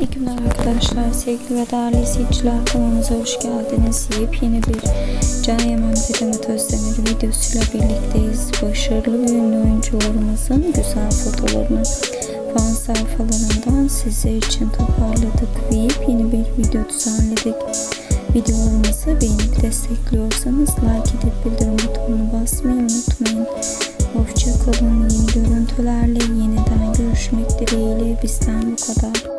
İyi günler arkadaşlar, sevgili ve değerli izleyiciler kanalımıza hoş geldiniz. Yepyeni bir Can Yaman ve Demet Özdemir videosuyla birlikteyiz. Başarılı ve ünlü oyuncularımızın güzel fotolarını fan sayfalarından sizler için toparladık ve yepyeni bir video düzenledik. Videolarımızı beğenip destekliyorsanız like edip bildirim butonunu basmayı unutmayın. Hoşçakalın. Yeni görüntülerle yeniden görüşmek dileğiyle bizden bu kadar.